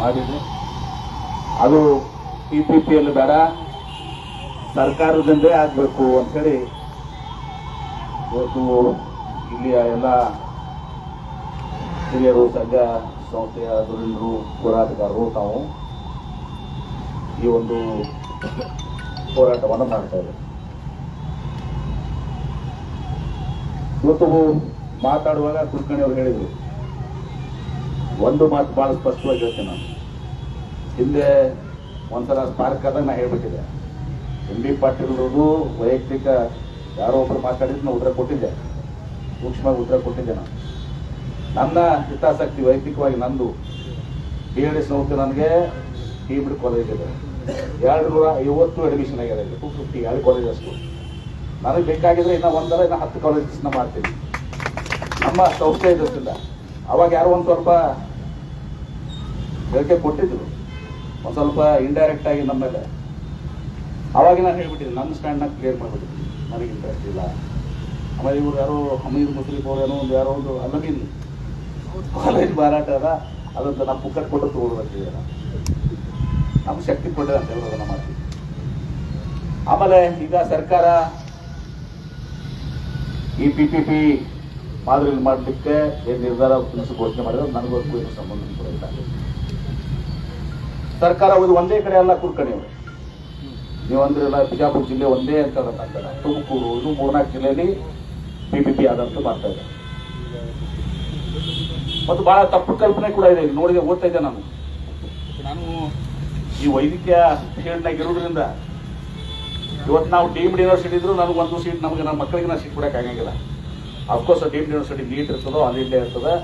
ಮಾಡಿದ್ವಿ ಅದು P P ಪಿಯಲ್ಲಿ ಬೇಡ, ಸರ್ಕಾರದಿಂದೇ ಆಗಬೇಕು ಅಂಥೇಳಿ ಇವತ್ತು ಇಲ್ಲಿಯ ಎಲ್ಲ ಹಿರಿಯರು, ಸಂಘ ಸಂಸ್ಥೆಯ ಧುರೀಣರು ಹೋರಾಟಗಾರರು ತಾವು ಈ ಒಂದು ಹೋರಾಟವನ್ನು ಮಾಡ್ತಾ ಇದೆ ಇವತ್ತು ಮಾತಾಡುವಾಗ ಕುಲಕರ್ಣಿ ಅವರು ಹೇಳಿದರು ಒಂದು ಮಾತು ಭಾಳ ಸ್ಪಷ್ಟವಾಗಿ ಹೇಳ್ತೀನಿ ನಾನು. ಹಿಂದೆ ಒಂದ್ಸಲ ಸ್ಪಾರ್ಕ್ ಆದಾಗ ನಾ ಹೇಳ್ಬಿಟ್ಟಿದ್ದೆ. ಎಂ ಬಿ ಪಾಟೀಲ್ ಅವ್ರದ್ದು ವೈಯಕ್ತಿಕ ಯಾರೋ ಒಬ್ರು ಮಾತಾಡಿದ್ರು ನಾನು ಉತ್ತರ ಕೊಟ್ಟಿದ್ದೆ. ಸೂಕ್ಷ್ಮವಾಗಿ ಉತ್ತರ ಕೊಟ್ಟಿದ್ದೆ ನಾನು. ನನ್ನ ಹಿತಾಸಕ್ತಿ ವೈಯಕ್ತಿಕವಾಗಿ ನಂದು. ಬಿ ಎಡ್ ಡಿ ನೌಕರಿ ನನಗೆ ಟಿ ಬಿಡ್ ಕಾಲೇಜ್ ಎರಡು ನೂರ ಐವತ್ತು ಅಡ್ಮಿಷನ್ ಆಗಿದೆ ಟು ಫಿಫ್ಟಿ ಎರಡು ಕಾಲೇಜ್ ಅಷ್ಟು. ನನಗೆ ಬೇಕಾಗಿದ್ರೆ ಇನ್ನೂ ಒಂದರ ಇನ್ನು ಹತ್ತು ಕಾಲೇಜಸ್ನ ಮಾಡ್ತೀನಿ. ನಮ್ಮ ಸಂಸ್ಥೆ ಇದ್ದಿಲ್ಲ ಅವಾಗ ಯಾರೋ ಒಂದು ಸ್ವಲ್ಪ ಹೇಳಿಕೆ ಕೊಟ್ಟಿದ್ರು. ಒಂದು ಸ್ವಲ್ಪ ಇಂಡೈರೆಕ್ಟ್ ಆಗಿ ನಮ್ಮ ಮೇಲೆ. ಅವಾಗ ನಾನು ಹೇಳ್ಬಿಟ್ಟಿದ್ದೆ, ನನ್ನ ಸ್ಟ್ಯಾಂಡ್ನ ಕ್ಲಿಯರ್ ಮಾಡಿಬಿಟ್ಟಿದ್ದೆ. ನನಗೆ ಇಂಟ್ರೆಸ್ಟ್ ಇಲ್ಲ. ಆಮೇಲೆ ಇವ್ರು ಯಾರೋ ಹಮೀದ್ ಮುಸ್ಲಿಂ ಅವ್ರು ಏನೋ ಒಂದು ಯಾರೋ ಒಂದು ಅಲ್ಲಮೀನ್ ಕಾಲೇಜ್ ಮಾರಾಟ ಅದ ಅದಂತ ನಾವು ಪುಕ್ಕಟ್ ಕೊಟ್ಟು ತಗೊಳ್ಬೇಕಿದೆ ನಮ್ಗೆ ಶಕ್ತಿ ಕೊಟ್ಟಿದೆ ಅಂತ ಹೇಳೋದನ್ನ ಮಾಡ್ತೀವಿ. ಆಮೇಲೆ ಈಗ ಸರ್ಕಾರ ಈ ಪಿ ಪಿ ಪಿ ಮಾದರಿಯಲ್ಲಿ ಮಾಡಲಿಕ್ಕೆ ಏನು ನಿರ್ಧಾರ ಘೋಷಣೆ ಮಾಡಿದ್ರೆ, ನನಗೂ ಸಂಬಂಧ ಕೂಡ ಇಲ್ಲ. ಸರ್ಕಾರ ಹೋಗಿ ಒಂದೇ ಕಡೆ ಎಲ್ಲ ಕುರ್ಕಣಿಯವರು ನೀವು ಅಂದ್ರಲ್ಲ ಬಿಜಾಪುರ ಜಿಲ್ಲೆ ಒಂದೇ ಅಂತ ತುಮಕೂರು ಇದು ಮೂರ್ನಾಲ್ಕು ಜಿಲ್ಲೆಯಲ್ಲಿ ಬಿ ಬಿ ಪಿ ಆದಂತ ಮಾಡ್ತಾ ಇದೆ ಮತ್ತು ಬಹಳ ತಪ್ಪು ಕಲ್ಪನೆ ಕೂಡ ಇದೆ ನೋಡಿದೆ ಓದ್ತಾ ಇದ್ದೆ ನಾನು. ನಾನು ಈ ವೈದ್ಯಕೀಯ ಫೀಲ್ಡ್ನಾಗ ಇರೋದ್ರಿಂದ ಇವತ್ತು ನಾವು ಡೀಮ್ಡ್ ಯೂನಿವರ್ಸಿಟಿ ಇದ್ರು ನನಗೆ ಒಂದು ಸೀಟ್ ನಮಗೆ ನನ್ನ ಮಕ್ಕಳಿಗೆ ನಾವು ಸೀಟ್ ಕೊಡಕ್ಕೆ ಆಗಂಗಿಲ್ಲ. ಅಫ್ಕೋರ್ಸ್ ಡೀಮ್ಡ್ ಯೂನಿವರ್ಸಿಟಿ ನೀಟ್ ಇರ್ತದೋ ಅಲ್ಲಿ ಇಲ್ಲೇ ಇರ್ತದೆ.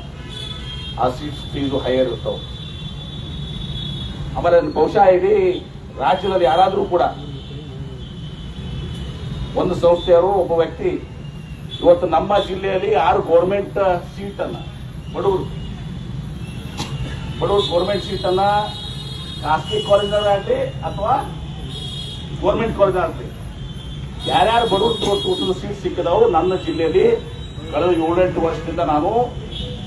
ಆ ಸೀಟ್ ಫೀಸು ಹೈಯರ್ ಇರ್ತಾವೆ. ಆಮೇಲೆ ಬಹುಶಃ ಇಡೀ ರಾಜ್ಯದಲ್ಲಿ ಯಾರಾದರೂ ಕೂಡ ಒಂದು ಸಂಸ್ಥೆಯವರು ಒಬ್ಬ ವ್ಯಕ್ತಿ ಇವತ್ತು ನಮ್ಮ ಜಿಲ್ಲೆಯಲ್ಲಿ ಆರು ಗೌರ್ಮೆಂಟ್ ಸೀಟನ್ನು, ಬಡವರು. ಬಡವರು ಗೌರ್ಮೆಂಟ್ ಸೀಟನ್ನು ಖಾಸಗಿ ಕಾಲೇಜ್ನಾಗಲಿ ಅಥವಾ ಗೌರ್ಮೆಂಟ್ ಕಾಲೇಜ್ನಾಗಲಿ ಯಾರ್ಯಾರು ಬಡವರು ತೋರಿಸಿದ ಸೀಟ್ ಸಿಕ್ಕಿದವು ನನ್ನ ಜಿಲ್ಲೆಯಲ್ಲಿ ಕಳೆದ ಏಳೆಂಟು ವರ್ಷದಿಂದ ನಾನು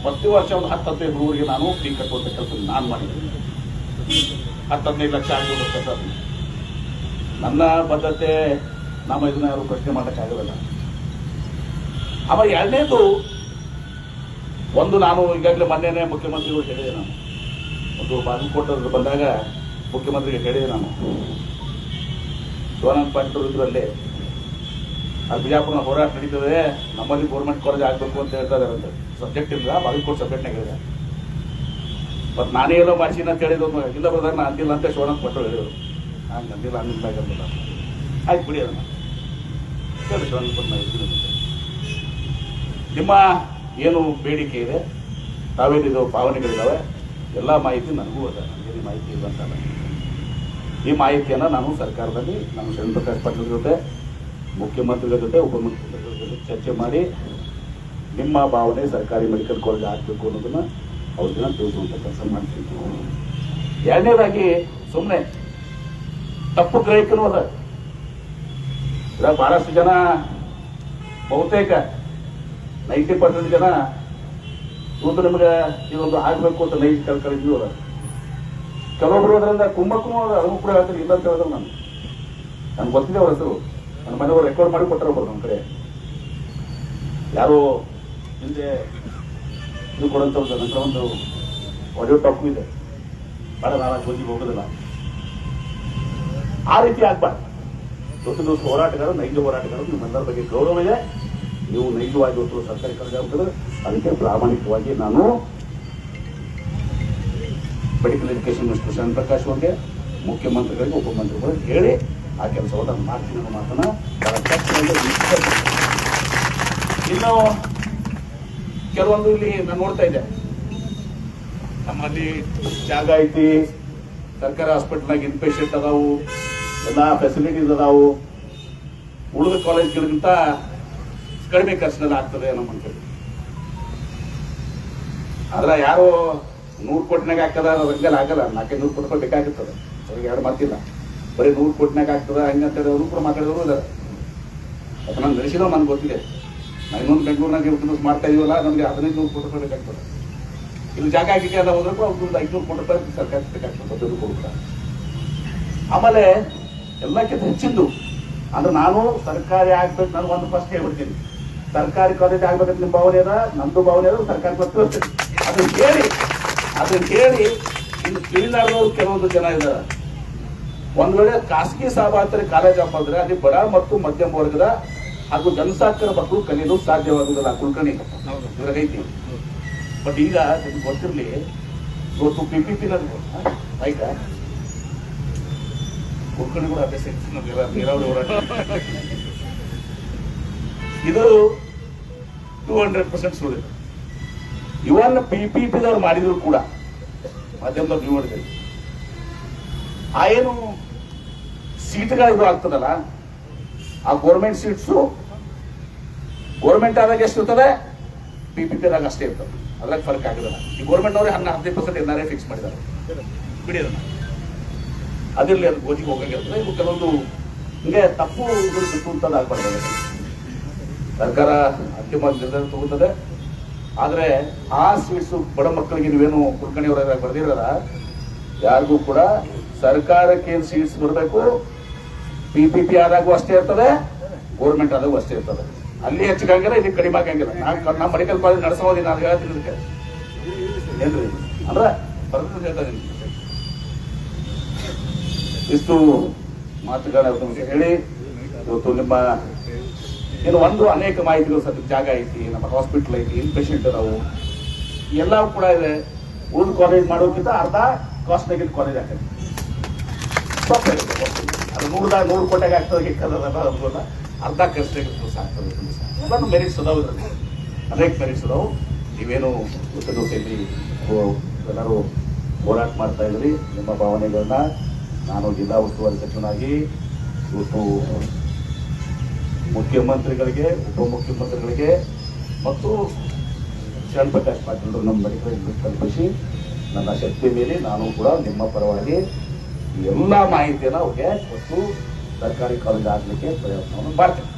ಪ್ರತಿ ವರ್ಷ ಒಂದು ಹತ್ತು ಹದಿನೈದು ಹುಡುಗರಿಗೆ ನಾನು ಫೀ ಕಟ್ಟುವಂಥ ಕೆಲಸ ನಾನು ಮಾಡಿದ್ದೀನಿ. ಹತ್ತು ಹದಿನೈದು ಲಕ್ಷ ಆಗ್ಬೋದು ಸರ್. ನನ್ನ ಬದ್ಧತೆ, ನಮ್ಮ ಇದನ್ನ ಯಾರು ಪ್ರಶ್ನೆ ಮಾಡೋಕ್ಕಾಗಲ್ಲ ಆಮೇಲೆ ಎರಡನೇದು, ಒಂದು ನಾನು ಈಗಾಗಲೇ ಮೊನ್ನೆನೇ ಮುಖ್ಯಮಂತ್ರಿಗಳು ಹೇಳಿದೆ ನಾನು. ಒಂದು ಬಾಗಲಕೋಟೆ ಬಂದಾಗ ಮುಖ್ಯಮಂತ್ರಿಗೆ ಹೇಳಿದೆ ನಾನು. ಶಿವಾನಂದ ಪಾಟೀಲ್ ಇದರಲ್ಲಿ ಆ ಬಿಜಾಪುರನ ಹೋರಾಟ ನಡೀತದೆ, ನಮ್ಮಲ್ಲಿ ಗೌರ್ಮೆಂಟ್ ಕಾಲೇಜ್ ಆಗಬೇಕು ಅಂತ ಹೇಳ್ತಾ ಇದ್ದಾರೆ ಸಬ್ಜೆಕ್ಟ್ ಇಲ್ಲ ಬಾಗಲಕೋಟೆ ಸಬ್ಜೆಕ್ಟ್ನಾಗ ಹೇಳಿದೆ. ಮತ್ತು ನಾನೇ ಎಲ್ಲೋ ಮಾಡ್ಸೀನಿ ಅಂತ ಹೇಳಿದ್ರು ಇಲ್ಲ ಬ್ರದರ್ ನಾನು ಅಂದಿಲ್ಲ ಅಂತ ಶೋಣ ಕೊಟ್ಟರು ಹೇಳಿದ್ರು. ಹಂಗೆ ಅಂದಿಲ್ಲ ಅಂದಿಲ್ಲ ಆಯ್ತು ಬಿಡಿ ಅದನ್ನ. ಹೇಳಿ ಶೋಣ ಕೊಟ್ಟು ನಾನು ಇದ್ದೀನಿ ನಿಮ್ಮ ಏನು ಬೇಡಿಕೆ ಇದೆ? ತಾವೇನಿದು ಭಾವನೆಗಳಿದ್ದಾವೆ ಎಲ್ಲ ಮಾಹಿತಿ ನನಗೂ ಅದ. ನನಗೇನು ಮಾಹಿತಿ ಇಲ್ಲ ಅಂತಲ್ಲ ಈ ಮಾಹಿತಿಯನ್ನು ನಾನು ಸರ್ಕಾರದಲ್ಲಿ ನಾನು ಶರಣ್ ಪ್ರಕಾಶ್ ಪಾಟೀಲ್ ಜೊತೆ, ಮುಖ್ಯಮಂತ್ರಿಗಳ ಜೊತೆ, ಉಪಮುಖ್ಯಮಂತ್ರಿಗಳ ಜೊತೆ ಚರ್ಚೆ ಮಾಡಿ ನಿಮ್ಮ ಭಾವನೆ ಸರ್ಕಾರಿ ಮೆಡಿಕಲ್ ಕಾಲೇಜ್ ಹಾಕಬೇಕು ಅನ್ನೋದನ್ನ ಅವ್ರಿಗೆ ತಿಳಿಸುವಂತ ಕೆಲಸ ಮಾಡ್ತೀನಿ. ಎರಡನೇದಾಗಿ ಸುಮ್ಮನೆ ತಪ್ಪು ಗ್ರಹಿಕನೂ ಅದ. ಇದ್ರಾಗ ಬಹಳಷ್ಟು ಜನ, ಬಹುತೇಕ ನೈಂಟಿ ಪರ್ಸೆಂಟ್ ಜನ ಇವತ್ತು ನಿಮ್ಗೆ ಇದೊಂದು ಆಗಬೇಕು ಅಂತ ನೈಟ್ ಕಳ್ಕೊಂಡಿದ್ವಿ ಅದ. ಕೆಲವೊಬ್ರು ಅದರಿಂದ ಕುಂಭಕ್ಕೂ ಅದ, ಅದನ್ನು ಕೂಡ ಹೇಳ್ತಾರೆ ಇಲ್ಲ ಅಂತ ಹೇಳಿದ್ರು ನಾನು ನನ್ಗೆ ಗೊತ್ತಿದೆ ಅವ್ರ ಹೆಸರು. ನನ್ನ ಮನೆಯವರು ರೆಕಾರ್ಡ್ ಮಾಡಿ ಕೊಟ್ಟಿರ್ಬೋದು ನಮ್ಮ ಕಡೆ. ಯಾರು ಹಿಂದೆ ಇದು ಕೊಡುವಂಥ ಒಂದು ನಂತರ ಒಂದು ಆಡಿಯೋ ಟಾಪು ಇದೆ. ಬೇಡ ನಾಲ್ಕು ಮಂದಿಗೆ ಹೋಗೋದಿಲ್ಲ. ಆ ರೀತಿ ಆಗ್ಬಾರ್ದು. ಇವತ್ತು ನೀವು ಹೋರಾಟಗಾರರು, ನೈಜ ಹೋರಾಟಗಾರರು ನಿಮ್ಮೆಲ್ಲರ ಬಗ್ಗೆ ಗೌರವ ಇದೆ. ನೀವು ನೈಜವಾಗಿ ಇವತ್ತು ಸರ್ಕಾರಿ ಕಾಲೇಜ್ ಆಗ್ತದೆ ಅದಕ್ಕೆ ಪ್ರಾಮಾಣಿಕವಾಗಿ ನಾನು medical education minister Sharan Prakash ಅವ್ರಿಗೆ, ಮುಖ್ಯಮಂತ್ರಿಗಳಿಗೆ, ಉಪಮಂತ್ರಿಗಳಿಗೆ ಹೇಳಿ ಆ ಕೆಲಸವನ್ನು ನಾನು ಮಾಡ್ತೀನಿ ಅನ್ನೋ ಮಾತನ್ನ ಇನ್ನು ಕೆಲವೊಂದು ಇಲ್ಲಿ ನಾನು ನೋಡ್ತಾ ಇದ್ದೆ. ನಮ್ಮಲ್ಲಿ ಜಾಗ ಐತಿ, ಸರ್ಕಾರಿ ಹಾಸ್ಪಿಟಲ್ನಾಗ ಇನ್ಪೇಷಂಟ್ ಅದಾವು, ಎಲ್ಲ ಫೆಸಿಲಿಟೀಸ್ ಅದಾವು. ಉಳಿದ ಕಾಲೇಜ್ಗಳಿಗಿಂತ ಕಡಿಮೆ ಖರ್ಚಿನಲ್ಲಿ ಆಗ್ತದೆ ನಮ್ಮ ಅಂತೇಳಿ ಆದ್ರೆ ಯಾರು ನೂರು ಕೋಟಿನಾಗ ಹಾಕದ ರಂಗಲ್ ಆಗಲ್ಲ. ನಾಲ್ಕೈದು ನೂರು ಕೋಟಿ ಬೇಕಾಗುತ್ತದೆ ಅವ್ರಿಗೆ ಎರಡು ಮಾತಿಲ್ಲ. ಬರೀ ನೂರು ಕೋಟಿನಾಗ ಆಗ್ತದ ಹಂಗಂತೇಳಿ ಅವರು ಕೂಡ ಮಾತಾಡಿದವರು ಇದ್ದಾರೆ ಯಾಕೆ ನಾನು ನಡೆಸಿದೋ ನನ್ಗೆ ಗೊತ್ತಿದೆ. ನಾನು ಇನ್ನೊಂದು ಬೆಂಗಳೂರಿನಾಗ ಬಿಸ್ನೆಸ್ ಮಾಡ್ತಾ ಇದೀವಲ್ಲ, ನಮಗೆ ಹದಿನೈದು ನೂರು ಕೋಟಿ ರೂಪಾಯಿ ಬೇಕಾಗ್ತದೆ ಇಲ್ಲಿ ಜಾಗ ಹಾಕಿ ಎಲ್ಲ ಹೋದ್ರೆ ಕೂಡ ಒಂದು ಐದುನೂರು ಕೋಟಿ ರೂಪಾಯಿ ಸರ್ಕಾರ ಬೇಕಾಗ್ತದೆ ಕೊಡ್ತಾರೆ ಆಮೇಲೆ ಎಲ್ಲಕ್ಕಿಂತ ಹೆಚ್ಚಿಂದು, ಅಂದ್ರೆ ನಾನು ಸರ್ಕಾರಿ ಆಗ್ಬೇಕು, ನಾನು ಒಂದು ಫಸ್ಟ್ ಹೇಳ್ಬಿಡ್ತೀನಿ. ಸರ್ಕಾರಿ ಕಾಲೇಜ್ ಆಗ್ಬೇಕಂತ ನಿಮ್ಮ ಭಾವನೆ ಅದ, ನಮ್ದು ಭಾವನೆ ಅದ ಸರ್ಕಾರಿ ಬರ್ತದೆ ಅದನ್ನ ಕೇಳಿ ಅದನ್ನ ಕೇಳಿ ಇನ್ನು ತಿಳಿಲಾರ್ದವ್ರು ಕೆಲವೊಂದು ಜನ ಇದ್ದಾರೆ ಒಂದ್ ವೇಳೆ ಖಾಸಗಿ ಸಹಪಾಠಿ ಕಾಲೇಜ್ ಅಂದ್ರೆ ಅಲ್ಲಿ ಬಡ ಮತ್ತು ಮಧ್ಯಮ ವರ್ಗದ ಹಾಗೂ ಜನಸಾಕರ ಮಕ್ಕಳು ಕಲಿಯಲು ಸಾಧ್ಯವಾಗುವುದಿಲ್ಲ ಕುಲಕರ್ಣಿ. ಇದ್ರಾಗೈತಿ ಬಟ್ ಈಗ ನಿಮ್ಗೆ ಗೊತ್ತಿರಲಿ ಇವತ್ತು ಪಿ ಪಿ ಪಿ ಆಯ್ತಾ ಕುಲಕರ್ಣಿ ಕೂಡ ಅಭ್ಯಾಸ ನಮ್ಗೆಲ್ಲ ನೀರಾವರಿ ಹೋರಾಟ. ಇದು ಟೂ ಹಂಡ್ರೆಡ್ ಪರ್ಸೆಂಟ್ ಸುಳ್ಳು. ಇವನ್ ಪಿ ಪಿ ಪಿದವ್ರು ಮಾಡಿದ್ರು ಕೂಡ ಮಾಧ್ಯಮದವ್ರು ನೀವು ನೋಡಿದ್ರಿ. ಆ ಏನು ಸೀಟ್ಗಳು ಇದು ಆಗ್ತದಲ್ಲ ಆ ಗೋರ್ಮೆಂಟ್ ಸೀಟ್ಸು ಗೋರ್ಮೆಂಟ್ ಆದಾಗ ಎಷ್ಟು ಇರ್ತದೆ? ಪಿ ಪಿ ಪಿದಾಗ ಅಷ್ಟೇ ಇರ್ತದೆ. ಅದ್ರಾಗ ಫರ್ಕ್ ಆಗಿದೆ ಈ ಗೋರ್ಮೆಂಟ್ ಅವ್ರಿಗೆ ಹನ್ನ ಹದಿನೈದು percent N R I fix ಮಾಡಿದ್ದಾರೆ. ಬಿಡಿ ಅದನ್ನ ಅದಿರಲಿ ಅದು ಗೋಜಿಗೆ ಹೋಗಂಗಿರ್ತದೆ. ಇವು ಕೆಲವೊಂದು ಹಿಂಗೆ ತಪ್ಪು ಇದು ಬಿಟ್ಟು ಅಂತದ್ದು ಆಗ್ಬಾರ್ದು. ಸರ್ಕಾರ ಅಂತಿಮ ನಿರ್ಧಾರ ತಗೋತದೆ ಆದರೆ ಆ ಸೀಟ್ಸು ಬಡ ಮಕ್ಕಳಿಗೆ ನೀವೇನು ಕುಲಕರ್ಣಿಯವರ ಬರ್ದಿರಲ್ಲ ಯಾರಿಗೂ ಕೂಡ ಸರ್ಕಾರಕ್ಕೆ ಏನ್ ಸೀಟ್ಸ್ ಬರಬೇಕು? ಪಿ ಪಿ ಪಿ ಆದಾಗೂ ಅಷ್ಟೇ ಇರ್ತದೆ ಗೌರ್ಮೆಂಟ್ ಆದಾಗೂ ಅಷ್ಟೇ ಇರ್ತದೆ. ಅಲ್ಲಿ ಹೆಚ್ಚಿಗಂಗಿಲ್ಲ ಇಲ್ಲಿ ಕಡಿಮೆ ಆಗಂಗಿಲ್ಲ. ನಾನು ನಮ್ಮ ಮೆಡಿಕಲ್ ಕಾಲೇಜ್ ನಡೆಸೋದಿ ನಾನು ಹೇಳ್ತೀನಿ ಏನ್ರಿ? ಅಂದ್ರೆ ಬರ್ತದೆ ಹೇಳ್ತಾರೆ ಇಷ್ಟು ಮಾತುಗಳ ನಿಮಗೆ ಹೇಳಿ. ಇವತ್ತು ನಿಮ್ಮ ಇನ್ನು ಒಂದು ಅನೇಕ ಮಾಹಿತಿಗಳು ಸದ್ಯ ಜಾಗ ಐತಿ, ನಮ್ಮ ಹಾಸ್ಪಿಟಲ್ ಐತಿ ಇನ್ ಪೇಷಂಟ್ ಅದಾವು. ಎಲ್ಲವೂ ಕೂಡ ಇದೆ. ಉಳಿದ ಕಾಲೇಜ್ ಮಾಡೋಕ್ಕಿಂತ ಅರ್ಧ ಕಾಸ್ಟ್ನಾಗಿದ್ದ ಕಾಲೇಜ್ ಆಗ್ತದೆ. ನೂರದಾಗ ನೂರು ಕೋಟೆಗೆ ಆಗ್ತದೆ ಗಿಕ್ಕದಲ್ಲ ಅದಲ್ಲ ಅರ್ಧ ಆಗ್ತದೆ ಸಾಕ್ತದೆ ಎಲ್ಲಾನು ಮೆರಿಟ್ಸ್ ಅದಾವೆ ಇದರಲ್ಲಿ. ಅನೇಕ ಮೆರಿಟ್ಸ್ ಅದಾವು. ನೀವೇನು ದಿವಸದಲ್ಲಿ ಎಲ್ಲರೂ ಹೋರಾಟ ಮಾಡ್ತಾ ಇದ್ರಿ. ನಿಮ್ಮ ಭಾವನೆಗಳನ್ನ ನಾನು ಜಿಲ್ಲಾ ಉಸ್ತುವಾರಿ ಸಚಿವನಾಗಿ, ಇವತ್ತು ಮುಖ್ಯಮಂತ್ರಿಗಳಿಗೆ, ಉಪಮುಖ್ಯಮಂತ್ರಿಗಳಿಗೆ ಮತ್ತು ಶರಣ್ ಪ್ರಕಾಶ್ ಪಾಟೀಲ್ ನಮ್ಮ ಮೆಡಿಕಲ್ ಕಲ್ಪಿಸಿ, ನನ್ನ ಶಕ್ತಿ ಮೇಲೆ ನಾನು ಕೂಡ ನಿಮ್ಮ ಪರವಾಗಿ ಈ ಎಲ್ಲ ಮಾಹಿತಿಯನ್ನು ಅವ್ರಿಗೆ ಕೊಟ್ಟು ಸರ್ಕಾರಿ ಕಾಲೇಜ್ ಆಗಲಿಕ್ಕೆ ಪ್ರಯತ್ನವನ್ನು ಮಾಡ್ತೇನೆ